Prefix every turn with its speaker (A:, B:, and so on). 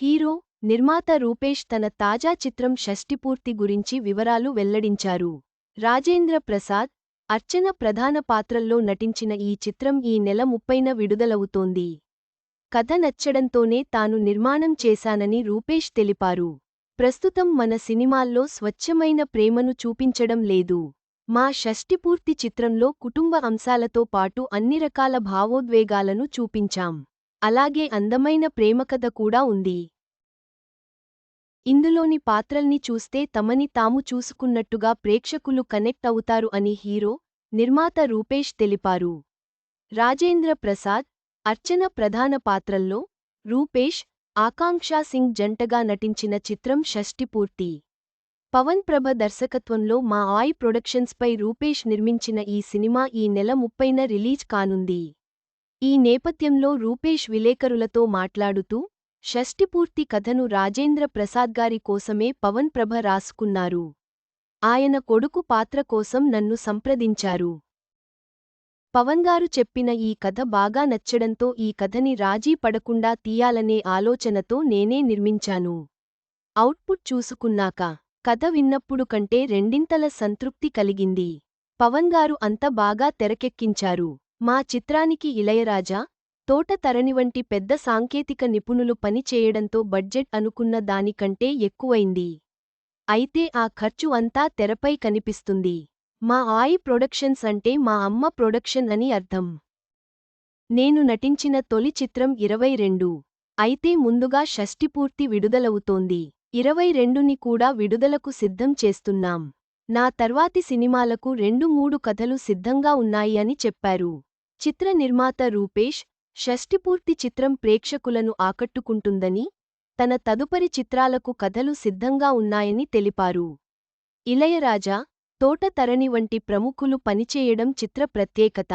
A: Hero నిర్మాత రూపేష్ తన తాజా చిత్రం షష్టిపూర్తి గురించి వివరాలు వెల్లడించారు. రాజేంద్ర ప్రసాద్ అర్చన ప్రధాన పాత్రల్లో నటించిన ఈ చిత్రం ఈ నెల ముప్పైన విడుదలవుతోంది. కథ నచ్చడంతోనే తాను నిర్మాణం చేశానని రూపేష్ తెలిపారు. ప్రస్తుతం మన సినిమాల్లో స్వచ్ఛమైన ప్రేమను చూపించడం లేదు. మా షష్టిపూర్తి చిత్రంలో కుటుంబ అంశాలతో పాటు అన్ని రకాల భావోద్వేగాలను చూపించాం. అలాగే అందమైన ప్రేమకథ కూడా ఉంది. ఇందులోని పాత్రల్ని చూస్తే తమని తాము చూసుకున్నట్టుగా ప్రేక్షకులు కనెక్ట్ అవుతారు అని హీరో నిర్మాత రూపేష్ తెలిపారు. రాజేంద్ర ప్రసాద్ అర్చన ప్రధాన పాత్రల్లో రూపేష్ ఆకాంక్షా సింగ్ జంటగా నటించిన చిత్రం షష్టిపూర్తి పవన్ ప్రభ దర్శకత్వంలో మా ఆయి ప్రొడక్షన్స్పై రూపేష్ నిర్మించిన ఈ సినిమా ఈ నెల ముప్పైన రిలీజ్ కానుంది. ఈ నేపథ్యంలో రూపేష్ విలేకరులతో మాట్లాడుతూ షష్టిపూర్తి కథను రాజేంద్ర ప్రసాద్ గారి కోసమే పవన్ ప్రభ రాసుకున్నారు. ఆయన కొడుకు పాత్ర కోసం నన్ను సంప్రదించారు. పవన్ గారు చెప్పిన ఈ కథ బాగా నచ్చడంతో ఈ కథని రాజీ పడకుండా తీయాలనే ఆలోచనతో నేనే నిర్మించాను. అవుట్పుట్ చూసుకున్నాక కథ విన్నప్పుడు కంటే రెండింతల సంతృప్తి కలిగింది. పవన్ గారు అంత బాగా తెరకెక్కించారు. మా చిత్రానికి ఇళయరాజా తోట తరణి వంటి పెద్ద సాంకేతిక నిపుణులు పని చేయడంతో బడ్జెట్ అనుకున్న దానికంటే ఎక్కువైంది. అయితే ఆ ఖర్చు అంతా తెరపై కనిపిస్తుంది. మా ఆయి ప్రొడక్షన్స్ అంటే మా అమ్మ ప్రొడక్షన్ అని అర్థం. నేను నటించిన తొలి చిత్రం ఇరవై రెండు. అయితే ముందుగా షష్టిపూర్తి విడుదలవుతోంది. ఇరవై రెండుని కూడా విడుదలకు సిద్ధం చేస్తున్నాం. నా తర్వాతి సినిమాలకు రెండు మూడు కథలు సిద్ధంగా ఉన్నాయి అని చెప్పారు. చిత్ర నిర్మాత రూపేష్ షష్టిపూర్తి చిత్రం ప్రేక్షకులను ఆకట్టుకుంటుందని తన తదుపరి చిత్రాలకు కథలు సిద్ధంగా ఉన్నాయని తెలిపారు. ఇళయరాజా తోట తరణి వంటి ప్రముఖులు పనిచేయడం చిత్ర ప్రత్యేకత.